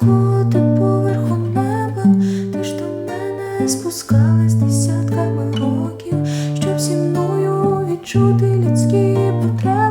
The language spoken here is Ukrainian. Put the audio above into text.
бути поверху неба, Ти ж до мене спускалась десятками років, щоб зі мною відчути людські потреби.